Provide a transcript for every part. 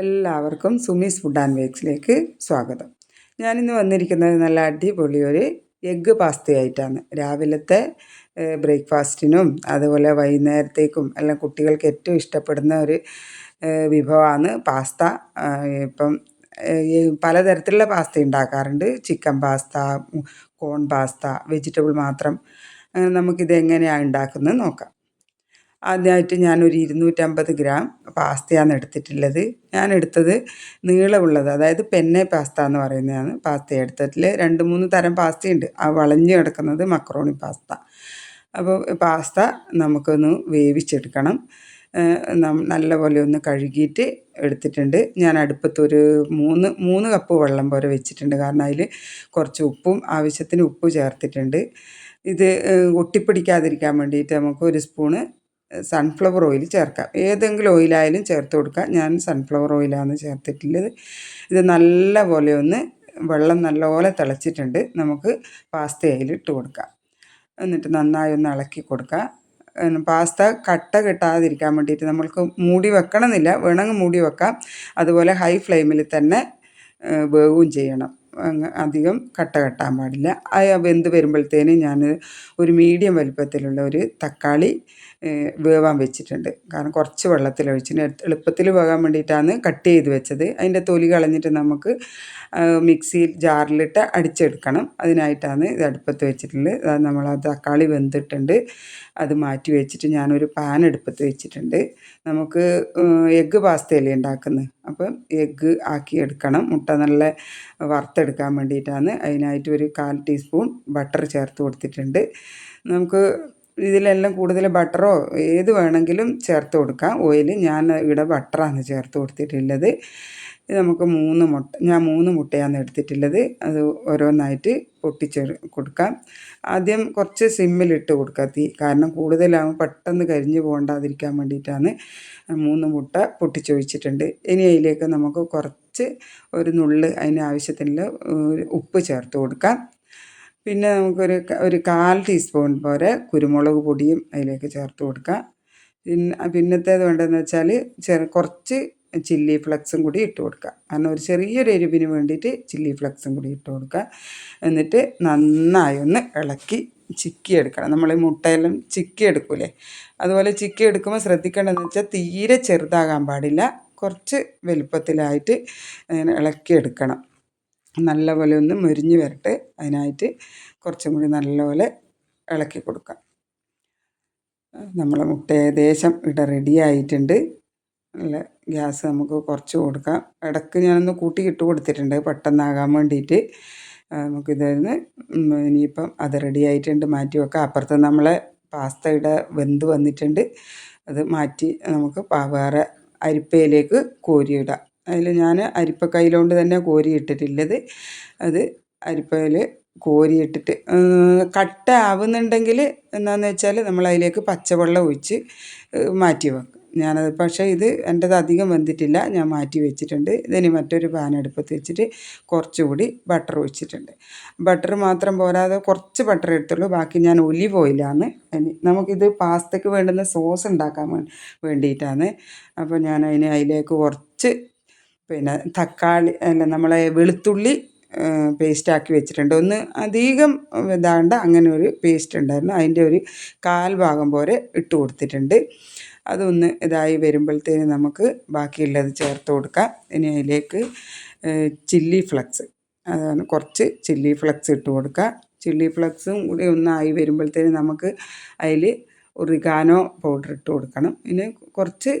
എല്ലാവർക്കും Sumi's food and വേക്സിലേക്ക് സ്വാഗതം. ഞാനിന്ന് വന്നിരിക്കുന്നത് നല്ല അടിപൊളി ഒരു എഗ്ഗ് പാസ്തയായിട്ടാണ്. രാവിലത്തെ ബ്രേക്ക്ഫാസ്റ്റിനും അതുപോലെ വൈകുന്നേരത്തേക്കും എല്ലാം കുട്ടികൾക്ക് ഏറ്റവും ഇഷ്ടപ്പെടുന്ന ഒരു വിഭവമാണ് പാസ്ത. ഇപ്പം പലതരത്തിലുള്ള പാസ്ത ഉണ്ടാക്കാറുണ്ട്. Chicken pasta corn pasta vegetable മാത്രം. അങ്ങനെ നമുക്കിത് എങ്ങനെയാണ് ഉണ്ടാക്കുന്നത് നോക്കാം. ആദ്യമായിട്ട് ഞാനൊരു ഇരുന്നൂറ്റമ്പത് ഗ്രാം പാസ്തയാണ് എടുത്തിട്ടുള്ളത്. ഞാൻ എടുത്തത് നീളമുള്ളത് അതായത് പെന്നെ പാസ്ത എന്ന് പറയുന്നതാണ് പാസ്ത എടുത്തതിൽ രണ്ട് മൂന്ന് തരം പാസ്തയുണ്ട്. ആ വളഞ്ഞു കിടക്കുന്നത് മക്രോണി പാസ്ത. അപ്പോൾ പാസ്ത നമുക്കൊന്ന് വേവിച്ചെടുക്കണം. നല്ലപോലെ ഒന്ന് കഴുകിയിട്ട് എടുത്തിട്ടുണ്ട്. ഞാൻ അടുപ്പത്തൊരു മൂന്ന് മൂന്ന് കപ്പ് വെള്ളം പോലെ വെച്ചിട്ടുണ്ട്. കാരണം അതിൽ കുറച്ച് ഉപ്പും ആവശ്യത്തിന് ഉപ്പ് ചേർത്തിട്ടുണ്ട്. ഇത് ഒട്ടിപ്പിടിക്കാതിരിക്കാൻ വേണ്ടിയിട്ട് നമുക്ക് ഒരു സ്പൂണ് സൺഫ്ലവർ ഓയിൽ ചേർക്കാം. ഏതെങ്കിലും ഓയിലായാലും ചേർത്ത് കൊടുക്കാം. ഞാൻ സൺഫ്ലവർ ഓയിലാണ് ചേർത്തിട്ടുള്ളത്. ഇത് നല്ല പോലെ ഒന്ന് വെള്ളം നല്ലപോലെ തിളച്ചിട്ടുണ്ട്. നമുക്ക് പാസ്ത അതിലിട്ട് കൊടുക്കാം. എന്നിട്ട് നന്നായി ഒന്ന് ഇളക്കി കൊടുക്കുക പാസ്ത കട്ട കിട്ടാതിരിക്കാൻ വേണ്ടിയിട്ട് നമ്മൾക്ക് മൂടി വെക്കണമെന്നില്ല. വേണമെങ്കിൽ മൂടി വെക്കാം. അതുപോലെ ഹൈ ഫ്ലെയിമിൽ തന്നെ വേവുകയും ചെയ്യണം. അധികം കട്ട കെട്ടാൻ പാടില്ല. വെന്ത് വരുമ്പോഴത്തേനും ഞാൻ ഒരു മീഡിയം വലുപ്പത്തിലുള്ള ഒരു തക്കാളി വേവാൻ വെച്ചിട്ടുണ്ട്. കാരണം കുറച്ച് വെള്ളത്തിൽ ഒഴിച്ചിട്ടുണ്ട് എളുപ്പത്തിൽ വേകാൻ വേണ്ടിയിട്ടാണ് കട്ട് ചെയ്ത് വെച്ചത്. അതിന്റെ തൊലി കളഞ്ഞിട്ട് നമുക്ക് മിക്സിയിൽ ജാറിലിട്ട് അടിച്ചെടുക്കണം. അതിനായിട്ടാണ് ഇത് അടുപ്പത്ത് വെച്ചിട്ടുള്ളത്. അത് നമ്മൾ ആ തക്കാളി വെന്തിട്ടുണ്ട്. അത് മാറ്റി വെച്ചിട്ട് ഞാനൊരു പാൻ അടുപ്പത്ത് വെച്ചിട്ടുണ്ട്. നമുക്ക് എഗ്ഗ് പാസ്തയല്ലേ ഉണ്ടാക്കുന്നത്? അപ്പം എഗ്ഗ് ആക്കി എടുക്കണം. മുട്ട നല്ല വറുത്തെടുക്കാൻ വേണ്ടിയിട്ടാണ്. അതിനായിട്ട് ഒരു കാൽ ടീസ്പൂൺ ബട്ടർ ചേർത്ത് കൊടുത്തിട്ടുണ്ട്. നമുക്ക് ഇതിലെല്ലാം കൂടുതൽ ബട്ടറോ ഏത് വേണമെങ്കിലും ചേർത്ത് കൊടുക്കാം. ഓയിൽ ഞാൻ ഇവിടെ ബട്ടറാണ് ചേർത്ത് കൊടുത്തിട്ടുള്ളത്. ഇത് നമുക്ക് മൂന്ന് മുട്ട ഞാൻ മൂന്ന് മുട്ടയാണ് എടുത്തിട്ടുള്ളത്. അത് ഓരോന്നായിട്ട് പൊട്ടിച്ച് കൊടുക്കാം. ആദ്യം കുറച്ച് സിമ്മിലിട്ട് കൊടുക്കാം തീ കാരണം കൂടുതലാകുമ്പോൾ പെട്ടെന്ന് കരിഞ്ഞു പോകണ്ടാതിരിക്കാൻ വേണ്ടിയിട്ടാണ് മൂന്ന് മുട്ട പൊട്ടിച്ചൊഴിച്ചിട്ടുണ്ട് ഇനി അതിലേക്ക് നമുക്ക് കുറച്ച് ഒരു നുള്ള് അതിന് ആവശ്യത്തിനുള്ള ഉപ്പ് ചേർത്ത് കൊടുക്കാം. പിന്നെ നമുക്കൊരു ഒരു കാൽ ടീസ്പൂൺ പോലെ കുരുമുളക് പൊടിയും അതിലേക്ക് ചേർത്ത് കൊടുക്കുക. പിന്നെ പിന്നത്തേത് വേണ്ടതെന്ന് വെച്ചാൽ ചെറു കുറച്ച് ചില്ലി ഫ്ലക്സും കൂടി ഇട്ട് കൊടുക്കുക. കാരണം ഒരു ചെറിയൊരു എരിവിന് വേണ്ടിയിട്ട് ചില്ലി ഫ്ലക്സും കൂടി ഇട്ട് കൊടുക്കുക. എന്നിട്ട് നന്നായി ഒന്ന് ഇളക്കി ചിക്കി എടുക്കണം. നമ്മൾ മുട്ടയെല്ലാം ചിക്കി എടുക്കൂലേ? അതുപോലെ ചിക്കി എടുക്കുമ്പോൾ ശ്രദ്ധിക്കേണ്ടതെന്ന് വെച്ചാൽ തീരെ ചെറുതാകാൻ പാടില്ല. കുറച്ച് വലുപ്പത്തിലായിട്ട് ഇളക്കി എടുക്കണം. നല്ലപോലെ ഒന്ന് മെരിഞ്ഞ് വരട്ടെ. അതിനായിട്ട് കുറച്ചും കൂടി നല്ലപോലെ ഇളക്കി കൊടുക്കാം. നമ്മളെ മുട്ട ഏകദേശം ഇവിടെ റെഡി ആയിട്ടുണ്ട്. നല്ല ഗ്യാസ് നമുക്ക് കുറച്ച് കൊടുക്കാം. ഇടയ്ക്ക് ഞാനൊന്ന് കൂട്ടി ഇട്ട് കൊടുത്തിട്ടുണ്ട്. പെട്ടെന്നാകാൻ വേണ്ടിയിട്ട്. നമുക്കിതായിരുന്നു ഇനിയിപ്പം അത് റെഡി ആയിട്ടുണ്ട്. മാറ്റി വെക്കാം അപ്പുറത്ത് നമ്മളെ പാസ്ത പാസ്തയുടെ വെന്ത് വന്നിട്ടുണ്ട്. അത് മാറ്റി നമുക്ക് വേറെ അരിപ്പയിലേക്ക് കോരിയിടാം. അതിൽ ഞാൻ അരിപ്പ കയ്യിലോണ്ട് തന്നെ കോരി ഇട്ടിട്ടുള്ളത് അത് അരിപ്പയിൽ കോരിയിട്ടിട്ട് കട്ട ആവുന്നുണ്ടെങ്കിൽ എന്താണെന്ന് വെച്ചാൽ നമ്മൾ അതിലേക്ക് പച്ചവെള്ളം ഒഴിച്ച് മാറ്റി വെക്കും. ഞാനത് പക്ഷേ ഇത് എന്റെത് അധികം വെന്തിട്ടില്ല. ഞാൻ മാറ്റി വെച്ചിട്ടുണ്ട്. ഇതിന് മറ്റൊരു പാൻ അടുപ്പത്ത് വെച്ചിട്ട് കുറച്ചുകൂടി ബട്ടർ ഒഴിച്ചിട്ടുണ്ട്. ബട്ടർ മാത്രം പോരാതെ കുറച്ച് ബട്ടർ എടുത്തുള്ളൂ. ബാക്കി ഞാൻ ഒലിവ് ഓയിലാണ് നമുക്കിത് പാസ്തയ്ക്ക് വേണ്ടുന്ന സോസ് ഉണ്ടാക്കാൻ വേണ്ടിയിട്ടാണ് അപ്പോൾ ഞാൻ അതിന് അതിലേക്ക് കുറച്ച് പിന്നെ തക്കാളി അല്ല നമ്മളെ വെളുത്തുള്ളി പേസ്റ്റാക്കി വെച്ചിട്ടുണ്ട്. ഒന്ന് അധികം ഇതാണ്ട് അങ്ങനെ ഒരു പേസ്റ്റ് ഉണ്ടായിരുന്നു. അതിന്റെ ഒരു കാൽ ഭാഗം പോലെ ഇട്ട് കൊടുത്തിട്ടുണ്ട്. അതൊന്ന് ഇതായി വരുമ്പോഴത്തേന് നമുക്ക് ബാക്കിയുള്ളത് ചേർത്ത് കൊടുക്കാം. ഇനി അതിലേക്ക് ചില്ലി ഫ്ലക്സ് അതാണ് കുറച്ച് ചില്ലി ഫ്ലക്സ് ഇട്ട് കൊടുക്കുക. ചില്ലി ഫ്ലക്സും കൂടി ഒന്നായി വരുമ്പോഴത്തേന് നമുക്ക് അതിൽ ഒറിഗാനോ പൗഡർ ഇട്ട് കൊടുക്കണം. പിന്നെ കുറച്ച്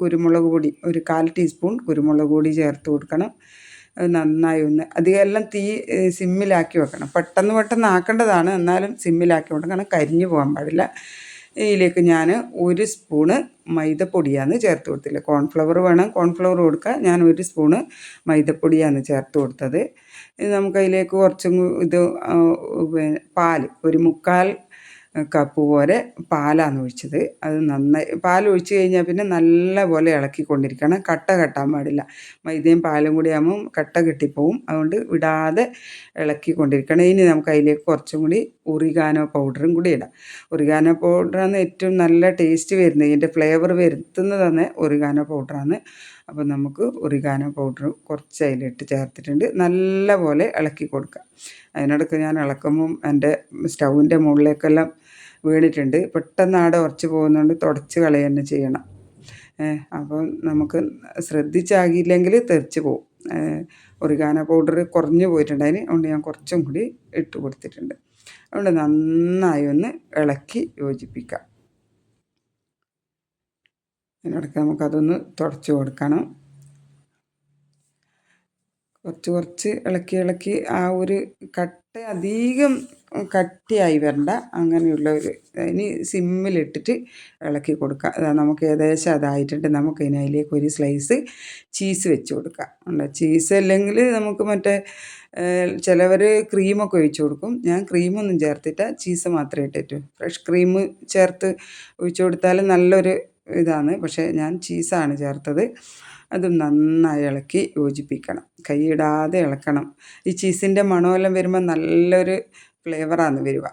കുരുമുളക് പൊടി ഒരു കാൽ ടീസ്പൂൺ കുരുമുളക് പൊടി ചേർത്ത് കൊടുക്കണം. നന്നായി ഒന്ന് അധികമെല്ലാം തീ സിമ്മിലാക്കി വെക്കണം. പെട്ടെന്ന് പെട്ടെന്ന് ആക്കേണ്ടതാണ്. എന്നാലും സിമ്മിലാക്കി വെക്കണം. കരിഞ്ഞു പോകാൻ പാടില്ല. ഇതിലേക്ക് ഞാൻ ഒരു സ്പൂണ് മൈദപ്പൊടിയാണ് ചേർത്ത് കൊടുത്തില്ല കോൺഫ്ലവർ വേണം. കോൺഫ്ലവർ കൊടുക്കുക ഞാൻ ഒരു സ്പൂണ് മൈദപ്പൊടിയാണ് ചേർത്ത് കൊടുത്തത്. നമുക്കതിലേക്ക് കുറച്ചും ഇത് പാൽ ഒരു മുക്കാൽ കപ്പ് പോലെ പാലാണ് ഒഴിച്ചത്. അത് നന്നായി പാൽ ഒഴിച്ച് കഴിഞ്ഞാൽ പിന്നെ നല്ല പോലെ ഇളക്കിക്കൊണ്ടിരിക്കണം. കട്ട കെട്ടാൻ പാടില്ല. മൈദയും പാലും കൂടി ആകുമ്പം കട്ട കെട്ടിപ്പോവും. അതുകൊണ്ട് വിടാതെ ഇളക്കിക്കൊണ്ടിരിക്കണം. ഇനി നമുക്ക് അതിലേക്ക് കുറച്ചും കൂടി ഉറിഗാനോ പൗഡറും കൂടി ഇടാം. ഉറിഗാനോ പൗഡറാണ് ഏറ്റവും നല്ല ടേസ്റ്റ് വരുന്നത്. ഇതിന്റെ ഫ്ലേവർ വരുത്തുന്നത് തന്നെ ഒറിഗാനോ പൗഡറാണ്. അപ്പോൾ നമുക്ക് ഒറിഗാനോ പൗഡർ കുറച്ച് അതിലിട്ട് ചേർത്തിട്ടുണ്ട്. നല്ല പോലെ ഇളക്കി കൊടുക്കുക അതിനിടയ്ക്ക് ഞാൻ ഇളക്കുമ്പം എന്റെ സ്റ്റൗവിന്റെ മുകളിലേക്കെല്ലാം വീണിട്ടുണ്ട്. പെട്ടെന്ന് ആടെ ഉറച്ചു പോകുന്നതുകൊണ്ട് തുടച്ച് കളയുക തന്നെ ചെയ്യണം അപ്പോൾ നമുക്ക് ശ്രദ്ധിച്ചാകിയില്ലെങ്കിൽ തെറിച്ച് പോകും ഒറിഗാന പൗഡർ കുറഞ്ഞു പോയിട്ടുണ്ടതിന് അതുകൊണ്ട് ഞാൻ കുറച്ചും കൂടി ഇട്ട് കൊടുത്തിട്ടുണ്ട്. അതുകൊണ്ട് നന്നായി ഒന്ന് ഇളക്കി യോജിപ്പിക്കാം. അതിനിടയ്ക്ക് നമുക്കതൊന്ന് തുടച്ച് കൊടുക്കണം. കുറച്ച് കുറച്ച് ഇളക്കി ഇളക്കി ആ ഒരു കട്ട അധികം കട്ടിയായി വരണ്ട. അങ്ങനെയുള്ള ഒരു ഇനി സിമ്മിലിട്ടിട്ട് ഇളക്കി കൊടുക്കുക അതാ നമുക്ക് ഏകദേശം അതായിട്ടുണ്ട്. നമുക്ക് ഇനി അതിലേക്ക് ഒരു സ്ലൈസ് ചീസ് വെച്ച് കൊടുക്കാം. ഉണ്ട്? ചീസ് അല്ലെങ്കിൽ നമുക്ക് മറ്റേ ചിലവർ ക്രീമൊക്കെ ഒഴിച്ച് കൊടുക്കും. ഞാൻ ക്രീമൊന്നും ചേർത്തിട്ട് ചീസ് മാത്രമേ ഇട്ടിട്ടു. ഫ്രഷ് ക്രീം ചേർത്ത് ഒഴിച്ച് കൊടുത്താൽ നല്ലൊരു ഇതാണ്. പക്ഷേ ഞാൻ ചീസാണ് ചേർത്തത്. അതും നന്നായി ഇളക്കി യോജിപ്പിക്കണം. കൈയിടാതെ ഇളക്കണം. ഈ ചീസിന്റെ മണമെല്ലാം വരുമ്പോൾ നല്ലൊരു ഫ്ലേവറാണ് വരിക.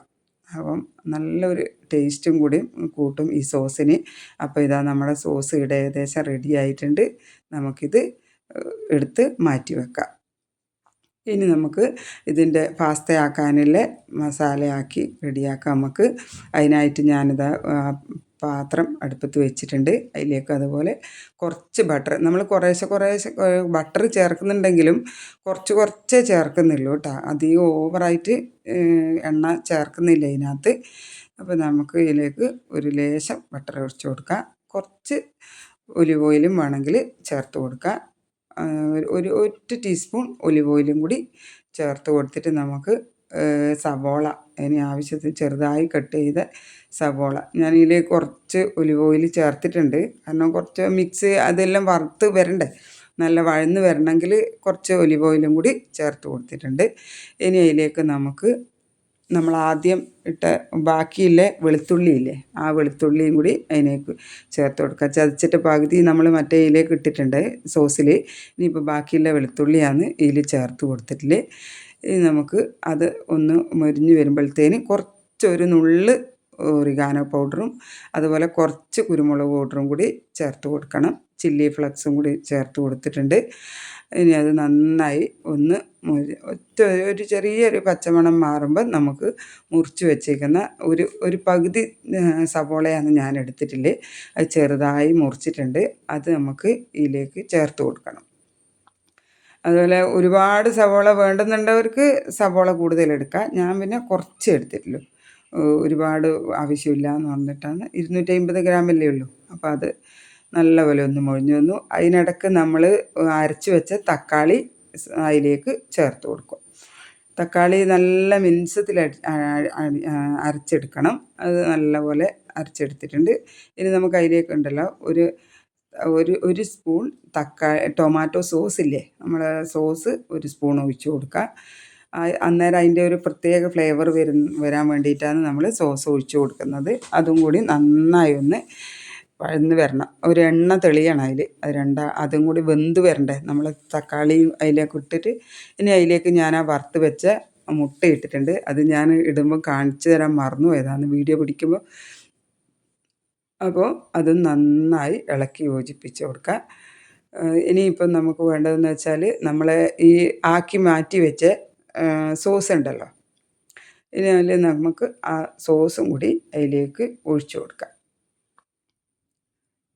അപ്പം നല്ലൊരു ടേസ്റ്റും കൂടി കൂട്ടും ഈ സോസിന്. അപ്പോൾ ഇതാ നമ്മുടെ സോസ് ഇവിടെ ഏകദേശം റെഡി ആയിട്ടുണ്ട്. നമുക്കിത് എടുത്ത് മാറ്റി വെക്കാം. ഇനി നമുക്ക് ഇതിന്റെ പാസ്തയാക്കാനുള്ള മസാലയാക്കി റെഡിയാക്കാം നമുക്ക്. അതിനായിട്ട് ഞാനിത് പാത്രം അടുപ്പത്ത് വെച്ചിട്ടുണ്ട്. അതിലേക്ക് അതുപോലെ കുറച്ച് ബട്ടർ നമ്മൾ കുറേശ്ശെ കുറേശ്ശെ ബട്ടർ ചേർക്കുന്നുണ്ടെങ്കിലും കുറച്ച് കുറച്ചേ ചേർക്കുന്നുള്ളൂ കേട്ടോ അധികം ഓവറായിട്ട് എണ്ണ ചേർക്കുന്നില്ല ഇതിനകത്ത്. അപ്പോൾ നമുക്ക് ഇതിലേക്ക് ഒരു ലേശം ബട്ടർ ഒഴിച്ച് കൊടുക്കാം. കുറച്ച് ഒലിവ് ഓയിലും വേണമെങ്കിൽ ചേർത്ത് കൊടുക്കാം. ഒരു ഒറ്റ ടീസ്പൂൺ ഒലിവ് ഓയിലും കൂടി ചേർത്ത് കൊടുത്തിട്ട് നമുക്ക് സവോള. ഇനി ആവശ്യത്തിന് ചെറുതായി കട്ട് ചെയ്ത സവോള. ഞാനിതിൽ കുറച്ച് ഒലിവ് ഓയിൽ ചേർത്തിട്ടുണ്ട്. കാരണം കുറച്ച് മിക്സ് അതെല്ലാം വറുത്ത് വരണ്ടേ? നല്ല വഴന്ന് വരണമെങ്കിൽ കുറച്ച് ഒലിവ് ഓയിലും കൂടി ചേർത്ത് കൊടുത്തിട്ടുണ്ട്. ഇനി അതിലേക്ക് നമുക്ക് നമ്മൾ ആദ്യം ഇട്ട ബാക്കിയുള്ള വെളുത്തുള്ളി ഇല്ലേ? ആ വെളുത്തുള്ളിയും കൂടി അതിനേക്ക് ചേർത്ത് കൊടുക്കുക. ചതച്ചിട്ട് പകുതി നമ്മൾ മറ്റേ ഇതിലേക്ക് ഇട്ടിട്ടുണ്ട് സോസിൽ ഇനിയിപ്പോൾ ബാക്കിയുള്ള വെളുത്തുള്ളിയാണ് ഇതിൽ ചേർത്ത് കൊടുത്തിട്ടില്ലേ? ഇനി നമുക്ക് അത് ഒന്ന് മൊരിഞ്ഞ് വരുമ്പോഴത്തേന് കുറച്ചൊരു നുള്ള് ഒറിഗാനോ പൗഡറും അതുപോലെ കുറച്ച് കുരുമുളക് പൗഡറും കൂടി ചേർത്ത് കൊടുക്കണം. ചില്ലി ഫ്ലക്സും കൂടി ചേർത്ത് കൊടുത്തിട്ടുണ്ട്. ഇനി അത് നന്നായി ഒന്ന് ഒറ്റ ഒരു ചെറിയൊരു പച്ചമണം മാറുമ്പോൾ നമുക്ക് മുറിച്ച് വെച്ചേക്കുന്ന ഒരു ഒരു പകുതി സവോളയാണ് ഞാൻ എടുത്തിട്ടില്ലേ. അത് ചെറുതായി മുറിച്ചിട്ടുണ്ട്. അത് നമുക്ക് ഇതിലേക്ക് ചേർത്ത് കൊടുക്കണം. അതുപോലെ ഒരുപാട് സവോള വേണ്ടുന്നുണ്ടവർക്ക് സവോള കൂടുതൽ എടുക്കാം. ഞാൻ പിന്നെ കുറച്ച് എടുത്തിട്ടുള്ളൂ. ഒരുപാട് ആവശ്യമില്ല എന്ന് പറഞ്ഞിട്ടാണ്. ഇരുന്നൂറ്റി അമ്പത് ഗ്രാമല്ലേ ഉള്ളൂ. അപ്പോൾ അത് നല്ല പോലെ ഒന്ന് മൊഴിഞ്ഞു വന്നു. അതിനിടക്ക് നമ്മൾ അരച്ച് വെച്ച തക്കാളി അതിലേക്ക് ചേർത്ത് കൊടുക്കും. തക്കാളി നല്ല മിനുസത്തിൽ അരച്ചെടുക്കണം. അത് നല്ലപോലെ അരച്ചെടുത്തിട്ടുണ്ട്. ഇനി നമുക്ക് അതിലേക്ക് ഉണ്ടല്ലോ ഒരു ഒരു ഒരു സ്പൂൺ തക്കാളി ടൊമാറ്റോ സോസ് ഇല്ലേ നമ്മൾ സോസ് ഒരു സ്പൂൺ ഒഴിച്ച് കൊടുക്കുക. അന്നേരം അതിന്റെ ഒരു പ്രത്യേക ഫ്ലേവർ വരുന്ന വരാൻ വേണ്ടിയിട്ടാണ് നമ്മൾ സോസ് ഒഴിച്ച് കൊടുക്കുന്നത്. അതും കൂടി നന്നായി ഒന്ന് വഴന്ന് വരണം. ഒരു എണ്ണ തെളിയണം അതിൽ അത് രണ്ട അതും കൂടി വെന്ത് വരണ്ടേ? നമ്മൾ തക്കാളിയും അതിലേക്ക് ഇട്ടിട്ട് ഇനി അതിലേക്ക് ഞാൻ ആ വറുത്ത് വെച്ച മുട്ട ഇട്ടിട്ടുണ്ട്. അത് ഞാൻ ഇടുമ്പോൾ കാണിച്ചു തരാൻ മറന്നു പോയതാണ് വീഡിയോ പിടിക്കുമ്പോൾ അപ്പോൾ അത് നന്നായി ഇളക്കി യോജിപ്പിച്ച് കൊടുക്കുക. ഇനിയിപ്പം നമുക്ക് വേണ്ടതെന്ന് വെച്ചാൽ നമ്മൾ ഈ ആക്കി മാറ്റി വെച്ച സോസ് ഉണ്ടല്ലോ. ഇനി അതിൽ നമുക്ക് ആ സോസും കൂടി അതിലേക്ക് ഒഴിച്ചു കൊടുക്കാം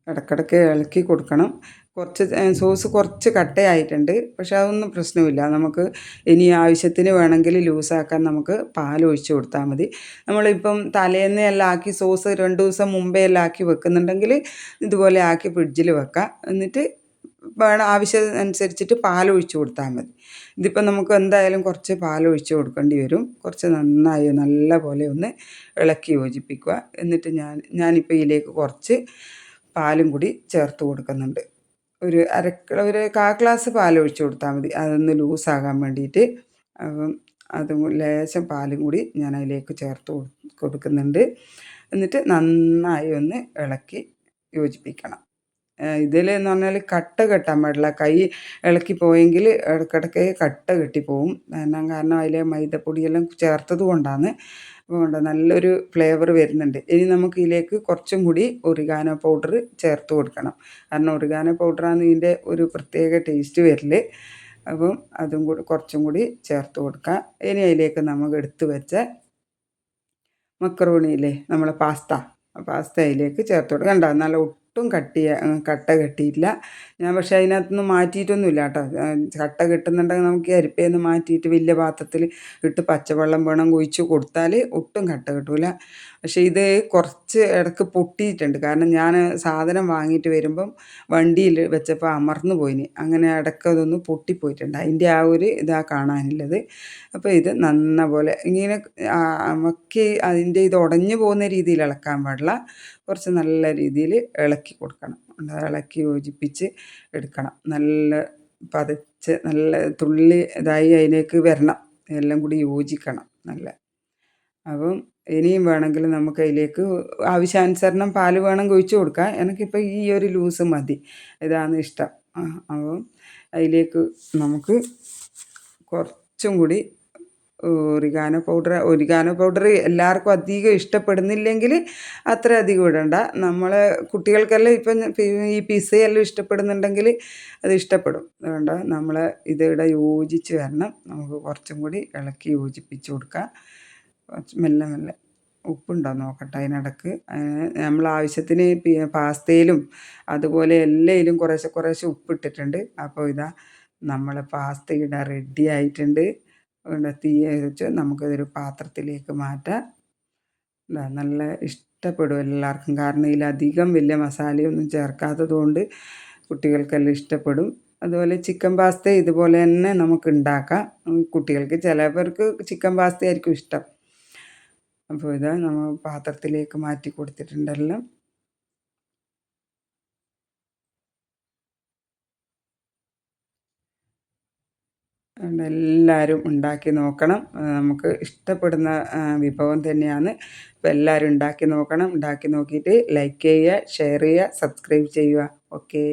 ഇടക്കിടക്ക് ഇളക്കി കൊടുക്കണം. കുറച്ച് സോസ് കുറച്ച് കട്ടയായിട്ടുണ്ട്. പക്ഷെ അതൊന്നും പ്രശ്നമില്ല. നമുക്ക് ഇനി ആവശ്യത്തിന് വേണമെങ്കിൽ ലൂസാക്കാൻ നമുക്ക് പാൽ ഒഴിച്ച് കൊടുത്താൽ മതി. നമ്മളിപ്പം തലേന്ന് എല്ലാം ആക്കി സോസ് രണ്ട് ദിവസം മുമ്പേ എല്ലാം ആക്കി വെക്കുന്നുണ്ടെങ്കിൽ ഇതുപോലെ ആക്കി ഫ്രിഡ്ജിൽ വെക്കാം. എന്നിട്ട് വേണം ആവശ്യം അനുസരിച്ചിട്ട് പാൽ ഒഴിച്ച് കൊടുത്താൽ മതി. ഇതിപ്പോൾ നമുക്ക് എന്തായാലും കുറച്ച് പാൽ ഒഴിച്ച് കൊടുക്കേണ്ടി വരും. കുറച്ച് നന്നായി നല്ല പോലെ ഒന്ന് ഇളക്കി യോജിപ്പിക്കുക. എന്നിട്ട് ഞാൻ ഞാനിപ്പോൾ ഇതിലേക്ക് കുറച്ച് പാലും കൂടി ചേർത്ത് കൊടുക്കുന്നുണ്ട്. ഒരു അര ഒരു കാ ഗ്ലാസ് പാൽ ഒഴിച്ച് കൊടുത്താൽ മതി. അതൊന്ന് ലൂസാകാൻ വേണ്ടിയിട്ട്. അപ്പം അതും ലേശം പാലും കൂടി ഞാൻ അതിലേക്ക് ചേർത്ത് കൊടുക്കുന്നുണ്ട്. എന്നിട്ട് നന്നായി ഒന്ന് ഇളക്കി യോജിപ്പിക്കണം. ഇതിൽ എന്ന് പറഞ്ഞാൽ കട്ട കെട്ടാൻ പാടില്ല. കൈ ഇളക്കി പോയെങ്കിൽ ഇടയ്ക്കിടയ്ക്ക് കട്ട കെട്ടിപ്പോവും. കാരണം കാരണം അതിലെ മൈദപ്പൊടിയെല്ലാം ചേർത്തത് കൊണ്ടാണ് അതുകൊണ്ട് നല്ലൊരു ഫ്ലേവർ വരുന്നുണ്ട്. ഇനി നമുക്ക് ഇതിലേക്ക് കുറച്ചും കൂടി ഒറിഗാനോ പൗഡർ ചേർത്ത് കൊടുക്കണം. കാരണം ഒറിഗാനോ പൗഡറാണ് ഇതിന്റെ ഒരു പ്രത്യേക ടേസ്റ്റ് വരൽ അപ്പം അതും കൂടി കുറച്ചും കൂടി ചേർത്ത് കൊടുക്കാം. ഇനി അതിലേക്ക് നമുക്ക് എടുത്തു വെച്ച മക്രോണിയില്ലേ നമ്മളെ പാസ്ത പാസ്ത അതിലേക്ക് ചേർത്ത് കൊടുക്കുക കണ്ടോ നല്ല ഒട്ടും കട്ടിയ കട്ട കെട്ടിയില്ല ഞാൻ പക്ഷേ അതിനകത്തുനിന്ന് മാറ്റിയിട്ടൊന്നുമില്ല കേട്ടോ. കട്ട കെട്ടുന്നുണ്ടെങ്കിൽ നമുക്ക് അരിപ്പയിൽ മാറ്റിയിട്ട് വലിയ പാത്രത്തിൽ ഇട്ട് പച്ചവെള്ളം വേണം കുഴിച്ച് കൊടുത്താൽ ഒട്ടും കട്ട കെട്ടില്ല പക്ഷേ ഇത് കുറച്ച് ഇടയ്ക്ക് പൊട്ടിയിട്ടുണ്ട്. കാരണം ഞാൻ സാധനം വാങ്ങിയിട്ട് വരുമ്പം വണ്ടിയിൽ വെച്ചപ്പോൾ അമർന്നു പോയിന്. അങ്ങനെ ഇടയ്ക്ക് അതൊന്ന് പൊട്ടിപ്പോയിട്ടുണ്ട്. അതിന്റെ ആ ഒരു ഇതാ കാണാനുള്ളത്. അപ്പോൾ ഇത് നന്ന പോലെ ഇങ്ങനെ നമുക്ക് അതിന്റെ ഇത് ഉടഞ്ഞു പോകുന്ന രീതിയിൽ ഇളക്കാൻ പാടില്ല. കുറച്ച് നല്ല രീതിയിൽ ഇളക്കി കൊടുക്കണം. ഇളക്കി യോജിപ്പിച്ച് എടുക്കണം. നല്ല പതച്ച് നല്ല തുള്ളി ഇതായി അതിലേക്ക് വരണം. എല്ലാം കൂടി യോജിക്കണം. നല്ല അപ്പം ഇനിയും വേണമെങ്കിൽ നമുക്ക് അതിലേക്ക് ആവശ്യാനുസരണം പാൽ വേണമെങ്കിൽ ഒഴിച്ച് കൊടുക്കാം എനിക്കിപ്പോൾ ഈ ഒരു ലൂസ് മതി. ഇതാണ് ഇഷ്ടം. അപ്പം അതിലേക്ക് നമുക്ക് കുറച്ചും കൂടി ഒറിഗാനോ പൗഡർ ഒറിഗാനോ പൗഡർ എല്ലാവർക്കും അധികം ഇഷ്ടപ്പെടുന്നില്ലെങ്കിൽ അത്ര അധികം ഇടണ്ട. നമ്മൾ കുട്ടികൾക്കെല്ലാം ഇപ്പം ഈ പിസയെല്ലാം ഇഷ്ടപ്പെടുന്നുണ്ടെങ്കിൽ അത് ഇഷ്ടപ്പെടും. അതുകൊണ്ട് നമ്മൾ ഇതിവിടെ യോജിച്ച് വരണം. നമുക്ക് കുറച്ചും കൂടി ഇളക്കി യോജിപ്പിച്ച് കൊടുക്കാം. മെല്ലെ മെല്ലെ ഉപ്പുണ്ടോ നോക്കട്ടെ അതിനിടക്ക് നമ്മൾ ആവശ്യത്തിന് പാസ്തയിലും അതുപോലെ എല്ലയിലും കുറേശ്ശെ കുറേശ്ശെ ഉപ്പിട്ടിട്ടുണ്ട്. അപ്പോൾ ഇതാ നമ്മൾ പാസ്ത ഇടാൻ റെഡി ആയിട്ടുണ്ട്. തീ വെച്ച് നമുക്കിതൊരു പാത്രത്തിലേക്ക് മാറ്റാം. നല്ല ഇഷ്ടപ്പെടും എല്ലാവർക്കും. കാരണം ഇതിലധികം വലിയ മസാലയൊന്നും ചേർക്കാത്തത് കൊണ്ട് കുട്ടികൾക്കെല്ലാം ഇഷ്ടപ്പെടും. അതുപോലെ ചിക്കൻ പാസ്ത ഇതുപോലെ തന്നെ നമുക്ക് ഉണ്ടാക്കാം. കുട്ടികൾക്ക് ചിലവർക്ക് ചിക്കൻ പാസ്ത ആയിരിക്കും ഇഷ്ടം. അപ്പോൾ ഇതാ നമ്മൾ പാത്രത്തിലേക്ക് മാറ്റി കൊടുത്തിട്ടുണ്ടല്ലോ. എല്ലാവരും ഉണ്ടാക്കി നോക്കണം. നമുക്ക് ഇഷ്ടപ്പെടുന്ന വിഭവം തന്നെയാണ്. അപ്പോൾ എല്ലാവരും ഉണ്ടാക്കി നോക്കണം. ഉണ്ടാക്കി നോക്കിയിട്ട് ലൈക്ക് ചെയ്യുക ഷെയർ ചെയ്യുക സബ്സ്ക്രൈബ് ചെയ്യുക. ഓക്കേ